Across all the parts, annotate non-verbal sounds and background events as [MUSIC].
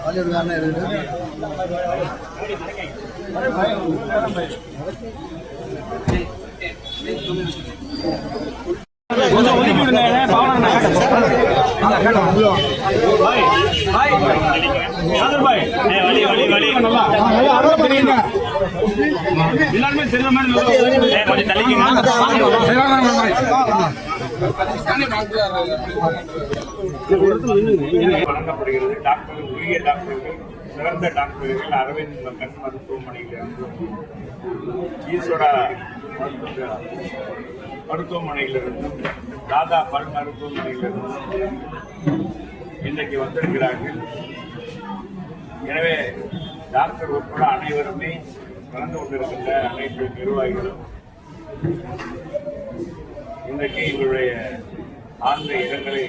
பாலிவுட்காரனே இருக்குது கொஞ்சம் ஒதுக்கி விடுங்க பவனா எல்லாருமே தெரிஞ்ச மாதிரி வழங்கப்படுகிறது. டாக்டர் உரிய டாக்டர்கள் சிறந்த டாக்டர்கள் அரவிந்த் கண் மருத்துவமனையிலிருந்து ஈஸ்வரா மருத்துவமனையிலிருந்தும் தாதா பல் மருத்துவமனையிலிருந்தும் இன்றைக்கு வந்திருக்கிறார்கள். எனவே டாக்டர் உட்பட அனைவருமே கலந்து கொண்டிருக்கின்ற அனைத்து நிர்வாகிகளும் இன்றைக்கு எங்களுடைய ஆழ்ந்த இடங்களை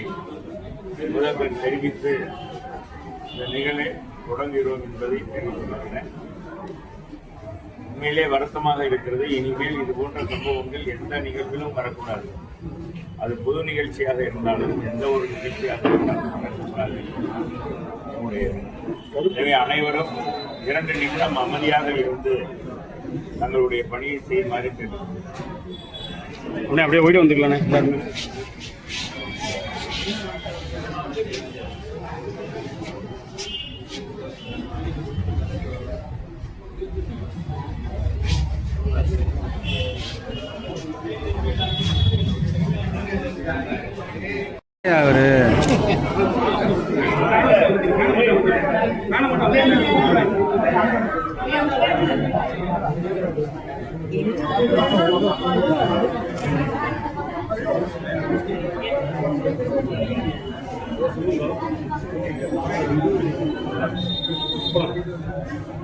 முதல்வர் தெரிவித்து இந்த நிகழ்வை தொடங்குகிறோம் என்பதை தெரிவித்துக் கொள்கிறேன். உண்மையிலே வருத்தமாக இருக்கிறது. இனிமேல் இது போன்ற சம்பவங்கள் எந்த நிகழ்விலும் வரக்கூடாது. அது பொது நிகழ்ச்சியாக இருந்தாலும் எந்த ஒரு நிகழ்ச்சியாக இருந்தாலும் வரக்கூடாது. எனவே அனைவரும் இரண்டு நிமிடம் அமைதியாக இருந்து தங்களுடைய பணியை செய்யுமாறு தெரிவித்துக் உடனே அப்படியே போயிட்டு வந்துக்கலாண்ணே எல்லாருமே. அவரு. [LAUGHS] Gracias.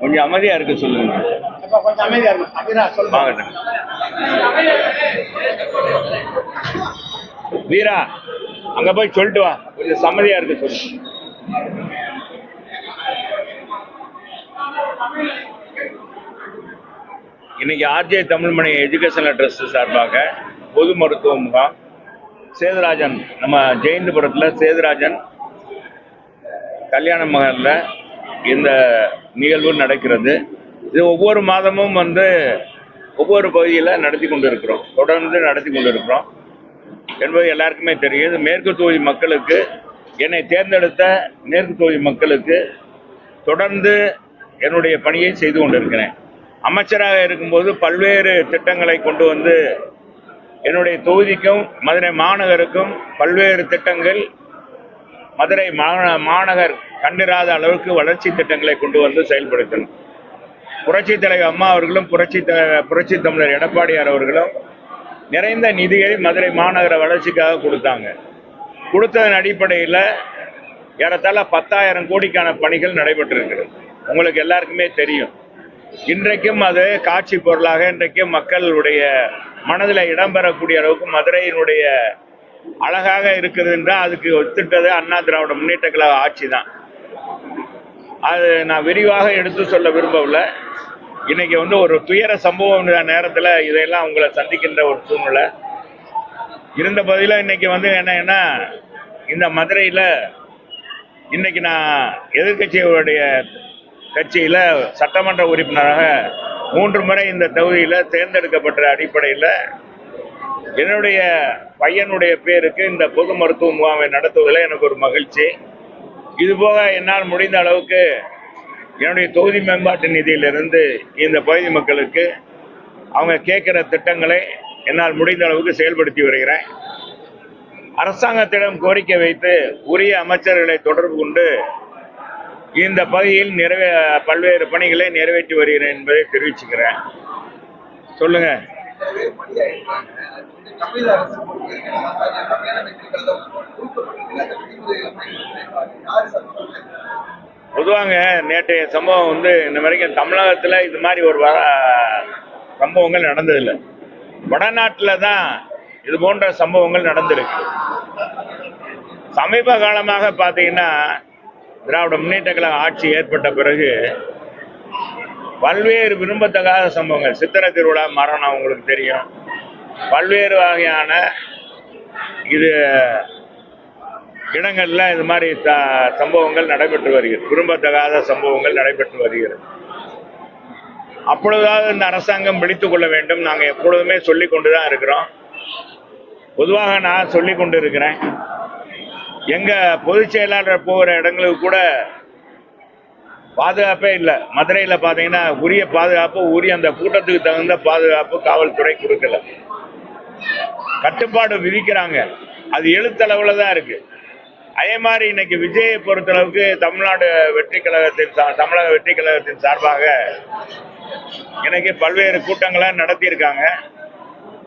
கொஞ்சம் அமைதியா இருக்க சொல்லுங்க. வீரா அங்க போய் சொல்லிட்டு வா. கொஞ்சம் சம்மதியா இருக்க சொல்லு. இன்னைக்கு ஆர்ஜே தமிழ்மணி எஜுகேஷனல் ட்ரஸ்ட் சார்பாக பொது மருத்துவ முகாம் சேதுராஜன் நம்ம ஜெயந்தபுரத்தில் சேதுராஜன் கல்யாண மகனில் இந்த நிகழ்வு நடக்கிறது. இது ஒவ்வொரு மாதமும் வந்து ஒவ்வொரு பகுதியில் நடத்தி கொண்டு இருக்கிறோம் தொடர்ந்து நடத்தி கொண்டு இருக்கிறோம் என்பது எல்லாருக்குமே தெரியும். இது மேற்கு தொகுதி மக்களுக்கு என்னை தேர்ந்தெடுத்த மேற்கு தொகுதி மக்களுக்கு தொடர்ந்து என்னுடைய பணியை செய்து கொண்டிருக்கிறேன். அமைச்சராக இருக்கும்போது பல்வேறு திட்டங்களை கொண்டு வந்து என்னுடைய தொகுதிக்கும் மதுரை மாநகருக்கும் பல்வேறு திட்டங்கள் மதுரை மாநகர் கண்டிராத அளவுக்கு வளர்ச்சி திட்டங்களை கொண்டு வந்து செயல்படுத்தணும். புரட்சி தலைவர் அம்மா அவர்களும் புரட்சி புரட்சி தமிழர் எடப்பாடியார் அவர்களும் நிறைந்த நிதியை மதுரை மாநகர வளர்ச்சிக்காக கொடுத்தாங்க. கொடுத்ததன் அடிப்படையில் ஏறத்தாழ பத்தாயிரம் கோடிக்கான பணிகள் நடைபெற்றிருக்கிறது உங்களுக்கு எல்லாருக்குமே தெரியும். இன்றைக்கும் அது காட்சி பொருளாக இன்றைக்கும் மக்களுடைய மனதில் இடம்பெறக்கூடிய அளவுக்கு மதுரையினுடைய அழகாக இருக்குது என்றால் அதுக்கு ஒத்துட்டது அண்ணா திராவிட முன்னேற்ற கழக ஆட்சி தான் அது நான் விரிவாக எடுத்து சொல்ல விரும்பவில்லை. இன்னைக்கு வந்து ஒரு துயர சம்பவம் நேரத்தில் இதையெல்லாம் அவங்கள சந்திக்கின்ற ஒரு சூழ்நிலை. இருந்த பதிலாக இன்னைக்கு வந்து என்னன்னா இந்த மதுரையில் இன்னைக்கு நான் எதிர்கட்சியுடைய கட்சியில் சட்டமன்ற உறுப்பினராக மூன்று முறை இந்த தொகுதியில் தேர்ந்தெடுக்கப்பட்ட அடிப்படையில் என்னுடைய பையனுடைய பேருக்கு இந்த பொது மருத்துவ முகாமை நடத்துவதில் எனக்கு ஒரு மகிழ்ச்சி. இதுபோக என்னால் முடிந்த அளவுக்கு என்னுடைய தொகுதி மேம்பாட்டு நிதியிலிருந்து இந்த பகுதி மக்களுக்கு அவங்க கேட்குற திட்டங்களை என்னால் முடிந்த அளவுக்கு செயல்படுத்தி வருகிறேன். அரசாங்கத்திடம் கோரிக்கை வைத்து உரிய அமைச்சர்களை தொடர்பு கொண்டு இந்த பகுதியில் நிறைவே பல்வேறு பணிகளை நிறைவேற்றி வருகிறேன் என்பதை தெரிவிச்சுக்கிறேன். சொல்லுங்க. பொதுவாங்க நேற்றைய சம்பவம் வந்து இந்த வரைக்கும் தமிழகத்தில் இது மாதிரி ஒரு சம்பவங்கள் நடந்ததில்லை. வடநாட்டில் தான் இது போன்ற சம்பவங்கள் நடந்திருக்கு. சமீப காலமாக பார்த்தீங்கன்னா திராவிட முன்னேற்ற கழக ஆட்சி ஏற்பட்ட பிறகு பல்வேறு விரும்பத்தகாத சம்பவங்கள். சித்திரை திருவிழா மரணம் உங்களுக்கு தெரியும். பல்வேறு வகையான இது இடங்கள்ல இது மாதிரி த- சம்பவங்கள் நடைபெற்று வருகிறது. விரும்பத்தகாத சம்பவங்கள் நடைபெற்று வருகிறது. அப்பொழுதாவது இந்த அரசாங்கம் விழித்து கொள்ள வேண்டும். நாங்கள் எப்பொழுதுமே சொல்லி கொண்டு தான் இருக்கிறோம். பொதுவாக நான் சொல்லி கொண்டு இருக்கிறேன் எங்க பொதுச் செயலாளர் போகிற இடங்களுக்கு கூட பாதுகாப்பே இல்லை. மதுரையில பாத்தீங்கன்னா உரிய பாதுகாப்பு உரிய அந்த கூட்டத்துக்கு தகுந்த பாதுகாப்பு காவல்துறை கொடுக்கல. கட்டுப்பாடு விதிக்கிறாங்க. அது எழுத்தளவில் தான் இருக்கு. அதே மாதிரி இன்னைக்கு விஜயை பொறுத்தளவுக்கு தமிழ்நாடு வெற்றி கழகத்தின் தமிழக வெற்றி கழகத்தின் சார்பாக இன்னைக்கு பல்வேறு கூட்டங்களை நடத்தியிருக்காங்க.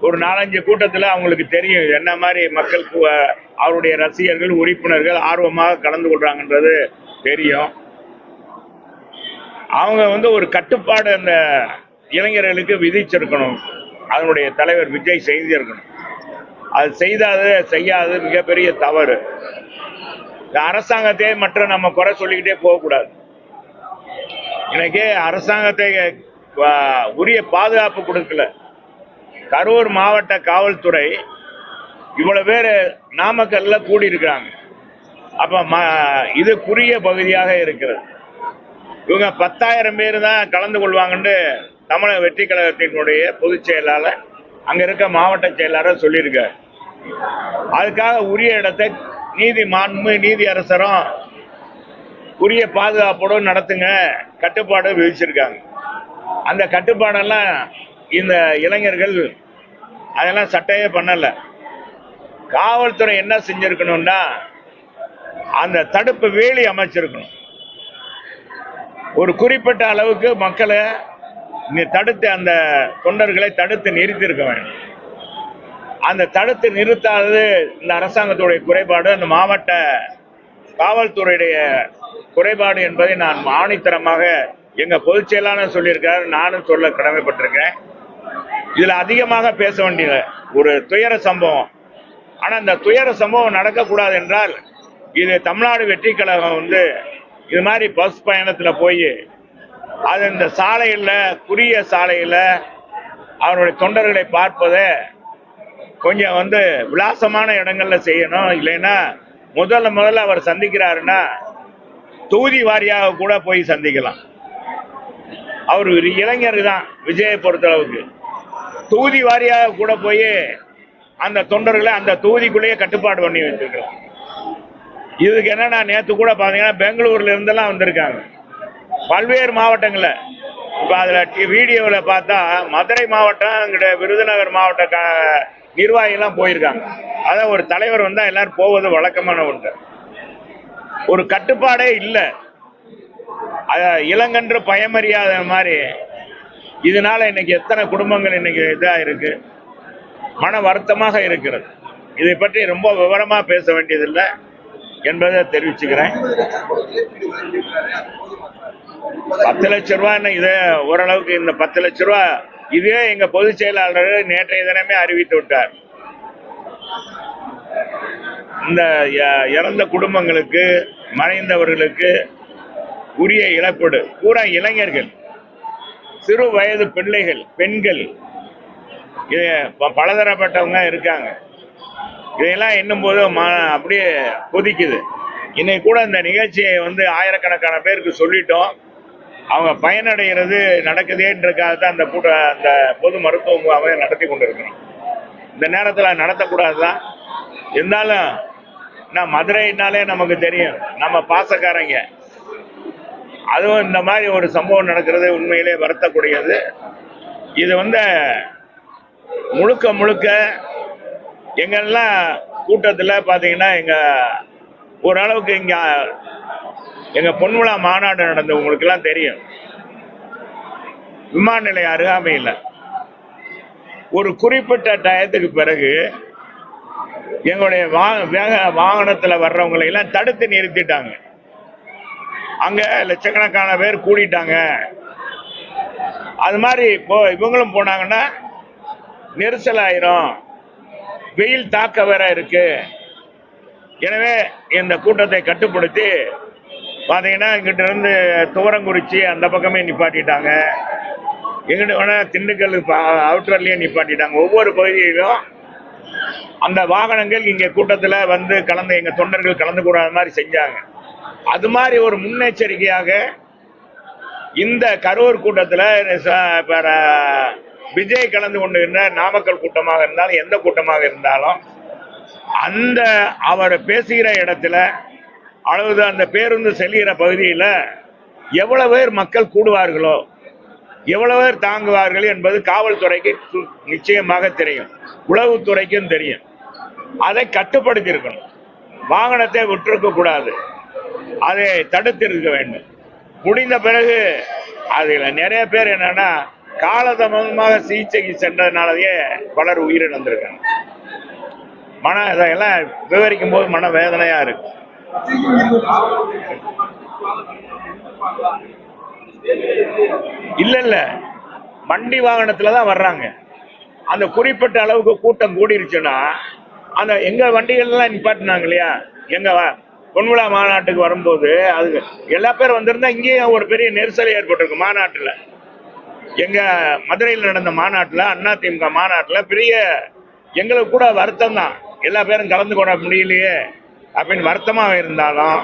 ஒரு நாலஞ்சு கூட்டத்தில் அவங்களுக்கு தெரியும் என்ன மாதிரி மக்கள் அவருடைய ரசிகர்கள் உறுப்பினர்கள் ஆர்வமாக கலந்து கொள்றாங்கன்றது தெரியும். அவங்க வந்து ஒரு கட்டுப்பாடு அந்த இளைஞர்களுக்கு விதிச்சிருக்கணும். அதனுடைய தலைவர் விஜய் செய்திருக்கணும். அது செய்தாது செய்யாது மிகப்பெரிய தவறு. இந்த அரசாங்கத்தை மற்ற நம்ம குறை சொல்லிக்கிட்டே போகக்கூடாது. இன்னைக்கு அரசாங்கத்தை உரிய பாதுகாப்பு கொடுக்கல. கரூர் மாவட்ட காவல்துறை இவ்வளவு பேர் நாமக்கல்ல கூடி இருக்கிறாங்க அப்ப இது குறுகிய பகுதியாக இருக்கிறது. இவங்க பத்தாயிரம் பேர் தான் கலந்து கொள்வாங்கன்னு தமிழக வெற்றி கழகத்தினுடைய பொதுச் செயலாளர் அங்க இருக்க மாவட்ட செயலாளர் சொல்லியிருக்காரு. அதுக்காக உரிய இடத்தை நீதி மாண்பு நீதி அரசரும் உரிய பாதுகாப்போடு நடத்துங்க கட்டுப்பாடு விதிச்சிருக்காங்க. அந்த கட்டுப்பாடெல்லாம் இந்த இளைஞர்கள் அதெல்லாம் சட்டையே பண்ணலை. காவல்துறை என்ன செஞ்சிருக்கணும்னா அந்த தடுப்பு வேலி அமைச்சிருக்கணும். ஒரு குறிப்பிட்ட அளவுக்கு மக்களை நீ தடுத்து அந்த தொண்டர்களை தடுத்து நிறுத்தியிருக்க வேண்டும். அந்த தடுத்து நிறுத்தாதது இந்த அரசாங்கத்துடைய குறைபாடு அந்த மாவட்ட காவல்துறையுடைய குறைபாடு என்பதை நான் ஆணித்தரமாக எங்க பொதுச் செயலாளர் சொல்லியிருக்காரு நானும் சொல்ல கடமைப்பட்டிருக்கேன் இதுல அதிகமாக பேச வேண்டியது ஒரு துயர சம்பவம் ஆனால் இந்த துயர சம்பவம் நடக்கக்கூடாது என்றால் இது தமிழ்நாடு வெற்றி கழகம் வந்து இது மாதிரி பஸ் பயணத்தில் போய் அது இந்த சாலையில் குறுகிய சாலையில் அவருடைய தொண்டர்களை பார்ப்பதை கொஞ்சம் வந்து விலாசமான இடங்கள்ல செய்யணும். இல்லைன்னா முதல்ல முதல்ல அவர் சந்திக்கிறாருன்னா தொகுதி வாரியாக கூட போய் சந்திக்கலாம். அவர் இளைஞர் தான் விஜயை பொறுத்தளவுக்கு. தொகுதி வாரியாக கூட போய் அந்த தொண்டர்களை அந்த தொகுதிக்குள்ளேயே கட்டுப்பாடு பண்ணி வச்சிருக்கலாம் இதுக்கு என்னன்னா நேத்து கூட பாத்தீங்கன்னா பெங்களூர்ல இருந்தெல்லாம் வந்திருக்காங்க. பல்வேறு மாவட்டங்கள்ல. இப்ப அதுல வீடியோல பார்த்தா மதுரை மாவட்டம் விருதுநகர் மாவட்ட நிர்வாகிகள்லாம் போயிருக்காங்க. அதான் ஒரு தலைவர் வந்தா எல்லாரும் போவது வழக்கமான ஒன்று. ஒரு கட்டுப்பாடே இல்லை. அத இளங்கன்று பயமறியாத மாதிரி. இதனால இன்னைக்கு எத்தனை குடும்பங்கள் இன்னைக்கு இதா இருக்கு? மன வருத்தமாக இருக்கிறது. இதை பற்றி ரொம்ப விவரமா பேச வேண்டியதில்லை என்பதை தெரிவிச்சுக்கிறேன். பத்து லட்ச ரூபான்னு இதே ஓரளவுக்கு இந்த பத்து லட்ச ரூபா இதே எங்க பொதுச் செயலாளர் நேற்றைய தினமே அறிவித்து விட்டார். இந்த இறந்த குடும்பங்களுக்கு மறைந்தவர்களுக்கு உரிய இழப்பீடு. பூரா இளைஞர்கள் சிறு வயது பிள்ளைகள் பெண்கள் இது ப- பலதரப்பட்டவங்க இருக்காங்க. இதையெல்லாம் எண்ணும் மா ம- அப்படியே கொதிக்குது. இன்னைக்கு கூட இந்த நிகழ்ச்சியை வந்து ஆயிரக்கணக்கான பேருக்கு சொல்லிட்டோம். அவங்க பயனடைகிறது நடக்குதேன்றக்காக தான் அந்த கூட்ட அந்த பொது மருத்துவ முகாமை நடத்தி கொண்டிருக்கிறோம். இந்த நேரத்தில் நடத்தக்கூடாது தான் இருந்தாலும் நான் மதுரைனாலே நமக்கு தெரியும். நம்ம பாசக்காரங்க. அதுவும் இந்த மாதிரி ஒரு சம்பவம் நடக்கிறது உண்மையிலே வருத்தக்கூடியது. இது வந்து முழுக்க முழுக்க எங்கெல்லாம் கூட்டத்தில் பார்த்தீங்கன்னா எங்க ஓரளவுக்கு இங்க எங்க பொன்விழா மாநாடு நடந்த உங்களுக்கெல்லாம் தெரியும். விமான நிலைய அருகாமையில். ஒரு குறிப்பிட்ட டயத்துக்கு பிறகு எங்களுடைய வா வேக வாகனத்தில் வர்றவங்களையெல்லாம் தடுத்து நிறுத்திட்டாங்க. அங்க லட்சக்கணக்கான பேர் கூடிட்டாங்க. அது மாதிரி இப்போ இவங்களும் போனாங்கன்னா நெரிசல் ஆயிரும் வெயில் தாக்க வேற இருக்கு. எனவே இந்த கூட்டத்தை கட்டுப்படுத்தி பார்த்தீங்கன்னா இங்கிட்ட இருந்து துவரங்குறிச்சி அந்த பக்கமே நிப்பாட்டிட்டாங்க. எங்கிட்ட வேணா திண்டுக்கல் அவுட்டர்லயே நிப்பாட்டிட்டாங்க. ஒவ்வொரு பகுதியிலும் அந்த வாகனங்கள் இங்கே கூட்டத்தில் வந்து கலந்து எங்கள் தொண்டர்கள் கலந்து கூடாத மாதிரி செஞ்சாங்க. அது மாதிரி ஒரு முன்னெச்சரிக்கையாக இந்த கரூர் கூட்டத்தில் ச- விஜய் கலந்து கொண்டு இருந்த நாமக்கல் கூட்டமாக இருந்தாலும் எந்த கூட்டமாக இருந்தாலும் அந்த அவர் பேசுகிற இடத்துல அதாவது அந்த பேருந்து செல்கிற பகுதியில் எவ்வளவு பேர் மக்கள் கூடுவார்களோ எவ்வளவு பேர் தாங்குவார்கள் என்பது காவல்துறைக்கு சு- நிச்சயமாக தெரியும். உளவுத்துறைக்கும் தெரியும். அதை கட்டுப்படுத்தி இருக்கணும் வாகனத்தை விட்டிருக்க கூடாது. அதை தடுத்திருக்க வேண்டும். முடிந்த பிறகு அதில் நிறைய பேர் என்னன்னா காலதாமதமாக சிகிச்சைக்கு சென்றதுனாலயே பலர் உயிரிழந்திருக்காங்க. மன இதெல்லாம் விவரிக்கும் போது மன வேதனையா இருக்கு. இல்ல இல்ல. வண்டி வாகனத்துல தான் வர்றாங்க. அந்த குறிப்பிட்ட அளவுக்கு கூட்டம் கூடிருச்சுன்னா அந்த எங்க வண்டிகள் எல்லாம் நிப்பாட்டினாங்க இல்லையா? எங்க பொன்விழா மாநாட்டுக்கு வரும்போது அது எல்லா பேரும் வந்திருந்தா இங்கேயும் ஒரு பெரிய நெரிசல் ஏற்பட்டிருக்கு மாநாட்டுல. எங்க மதுரையில் நடந்த மாநாட்டில் அண்ணா திமுக மாநாட்டில் பெரிய எங்களுக்கு கூட வருத்தம் தான். எல்லா பேரும் கலந்து கொள்ள முடியலையே அப்படின்னு வருத்தமாக இருந்தாலும்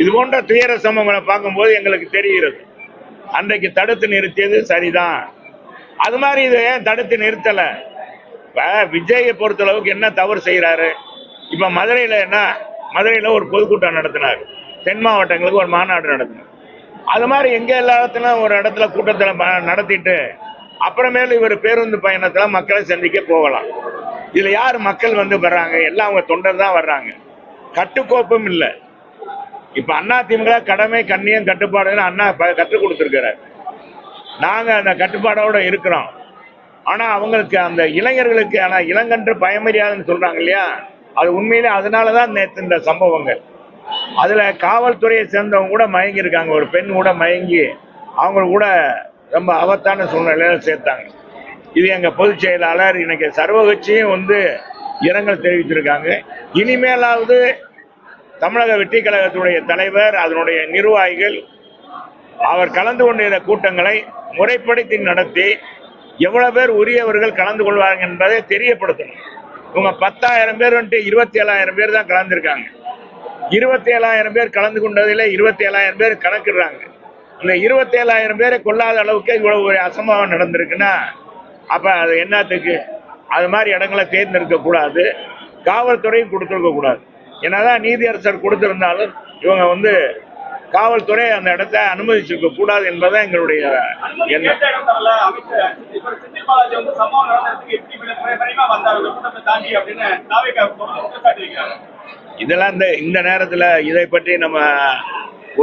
இது போன்ற துயர சம்பவங்களை பார்க்கும்போது எங்களுக்கு தெரிகிறது. அன்றைக்கு தடுத்து நிறுத்தியது சரிதான். அது மாதிரி இதை ஏன் தடுத்து நிறுத்தலை? விஜயை பொறுத்தளவுக்கு என்ன தவறு செய்கிறாரு? இப்போ மதுரையில் என்ன மதுரையில் ஒரு பொதுக்கூட்டம் நடத்தினார். தென் மாவட்டங்களுக்கு ஒரு மாநாடு நடத்தினார். அது மாதிரி எங்க எல்லாத்துலையும் ஒரு இடத்துல கூட்டத்தில் நடத்திட்டு அப்புறமேலு இவர் பேருந்து பயணத்துல மக்களை சந்திக்க போகலாம். இதுல யார் மக்கள் வந்து வர்றாங்க? எல்லாம் அவங்க தொண்டர் தான் வர்றாங்க. கட்டுக்கோப்பும் இல்லை. இப்ப அண்ணா திமுக கடமை கண்ணியம் கட்டுப்பாடுன்னு அண்ணா ப- கற்றுக் கொடுத்துருக்கிறார். நாங்க அந்த கட்டுப்பாடோட இருக்கிறோம். ஆனா அவங்களுக்கு அந்த இளைஞர்களுக்கு ஆனா இளங்கன்று பயமரியாதுன்னு சொல்றாங்க இல்லையா? அது உண்மையிலே அதனாலதான் நேற்று இந்த சம்பவங்கள். அதுல காவல்துறையை சேர்ந்தவங்க கூட மயங்கி இருக்காங்க ஒரு பெண் கூட மயங்கி அவங்க கூட ரொம்ப ஆபத்தான சூழ்நிலையில சேர்த்தாங்க. இது எங்க பொதுச் செயலாளர் இன்னைக்கு சர்வகட்சியும் வந்து இரங்கல் தெரிவித்திருக்காங்க. இனிமேலாவது தமிழக வெற்றி கழகத்துடைய தலைவர் அதனுடைய நிர்வாகிகள் அவர் கலந்து கொண்டிருந்த கூட்டங்களை முறைப்படுத்தி நடத்தி எவ்வளவு பேர் உரியவர்கள் கலந்து கொள்வார்கள் என்பதை தெரியப்படுத்தணும். இவங்க பத்தாயிரம் பேர் வந்துட்டு இருபத்தி ஏழாயிரம் பேர் தான் கலந்துருக்காங்க. இருபத்தி ஏழாயிரம் பேர் கலந்து கொண்டதில் இருபத்தி ஏழாயிரம் பேர் கணக்கிடுறாங்க. இந்த இருபத்தி ஏழாயிரம் பேரை கொள்ளாத அளவுக்கு இவ்வளவு ஒரு அசம்பவம் நடந்திருக்குன்னா அப்போ அது என்னத்துக்கு? அது மாதிரி இடங்களை தேர்ந்தெடுக்கக்கூடாது காவல்துறையும் கொடுத்துருக்கக்கூடாது என்ன என்னதான் நீதியரசர் கொடுத்துருந்தாலும் இவங்க வந்து காவல்துறை அந்த இடத்த அனுமதிச்சிருக்க கூடாது என்பதுதான் எங்களுடைய எண்ணம். சம்பவம் இதெல்லாம் இந்த இந்த நேரத்தில் இதை பற்றி நம்ம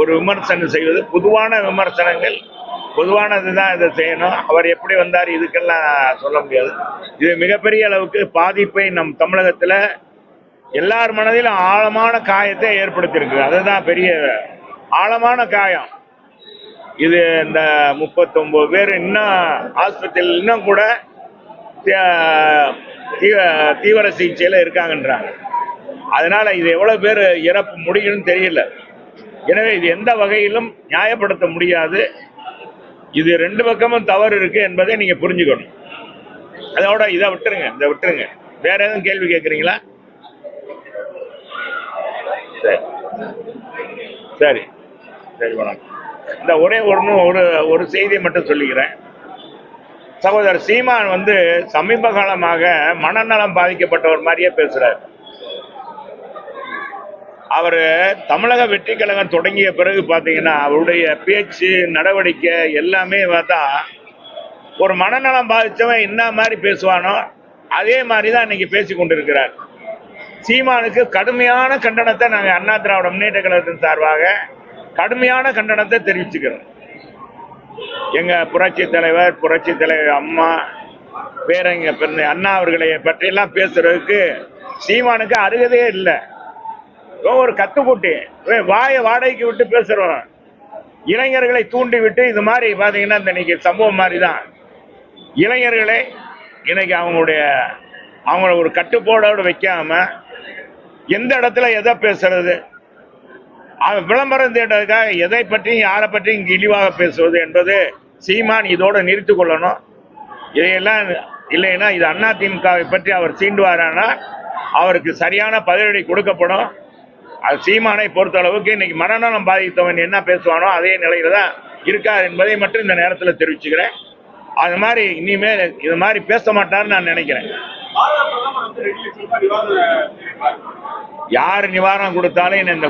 ஒரு விமர்சனம் செய்வது. பொதுவான விமர்சனங்கள் பொதுவானது தான் இதை செய்யணும். அவர் எப்படி வந்தார் இதுக்கெல்லாம் சொல்ல முடியாது. இது மிகப்பெரிய அளவுக்கு பாதிப்பை நம் தமிழகத்தில் எல்லார் மனதிலும் ஆழமான காயத்தை ஏற்படுத்தியிருக்கு அதுதான் பெரிய ஆழமான காயம். இது இந்த முப்பத்தொம்போது பேர் இன்னும் ஆஸ்பத்திரியில் இன்னும் கூட தீவிர சிகிச்சையில் இருக்காங்கன்றாங்க. அதனால இது எவ்வளவு பேர் இறப்பு முடியும்னு தெரியல. எனவே இது எந்த வகையிலும் நியாயப்படுத்த முடியாது. இது ரெண்டு பக்கமும் தவறு இருக்கு என்பதை நீங்க புரிஞ்சுக்கணும். அதோட இதை விட்டுருங்க இதை விட்டுருங்க. வேற எதுவும் கேள்வி கேட்குறீங்களா சரி. சரி. சரி வணக்கம். இந்த ஒரே ஒன்று ஒரு ஒரு செய்தியை மட்டும் சொல்லிக்கிறேன். சகோதரர் சீமான் வந்து சமீப காலமாக மனநலம் பாதிக்கப்பட்டவர் மாதிரியே பேசுறாரு. அவர் தமிழக வெற்றி கழகம் தொடங்கிய பிறகு பார்த்தீங்கன்னா அவருடைய பேச்சு நடவடிக்கை எல்லாமே பார்த்தா ஒரு மனநலம் பாதித்தவன் என்ன மாதிரி பேசுவானோ அதே மாதிரி தான் இன்னைக்கு பேசி கொண்டிருக்கிறார். சீமானுக்கு கடுமையான கண்டனத்தை நாங்கள் அண்ணா திராவிட முன்னேற்ற கழகத்தின் சார்பாக கடுமையான கண்டனத்தை தெரிவிச்சுக்கிறோம். எங்க புரட்சி தலைவர் புரட்சி தலைவர் அம்மா பேரங்க அண்ணா அவர்களை பற்றியெல்லாம் பேசுறதுக்கு சீமானுக்கு அருகதே இல்லை. ஒரு கத்துக்குட்டி வாயை வாடகைக்கு விட்டு பேசுறோம். இளைஞர்களை தூண்டி விட்டு இது மாதிரி பார்த்தீங்கன்னா இந்த இன்னைக்கு சம்பவம் மாதிரி தான் இளைஞர்களே இன்னைக்கு அவங்களுடைய அவங்கள ஒரு கட்டுப்பாடோடு வைக்காம எந்த இடத்துல எதை பேசுறது? அவன் விளம்பரம் தேடுறதுக்காக எதை பற்றியும் யாரை பற்றியும் இழிவாக பேசுவது என்பது சீமான் இதோடு நிறுத்தி கொள்ளணும். இதையெல்லாம் இல்லைன்னா இது அதிமுகவை பற்றி அவர் சீண்டுவாரானா அவருக்கு சரியான பதிலடி கொடுக்கப்படும். அது சீமானை பொறுத்த அளவுக்கு இன்னைக்கு மனநலம் பாதித்தவன் என்ன பேசுவானோ அதே நிலையில தான் இருக்கார் என்பதை மட்டும் இந்த நேரத்தில் தெரிவிச்சுக்கிறேன். அது மாதிரி இனிமேல் இது மாதிரி பேச மாட்டார்னு நான் நினைக்கிறேன். யார் நிவாரணம் கொடுத்தாலும் என்னை இந்த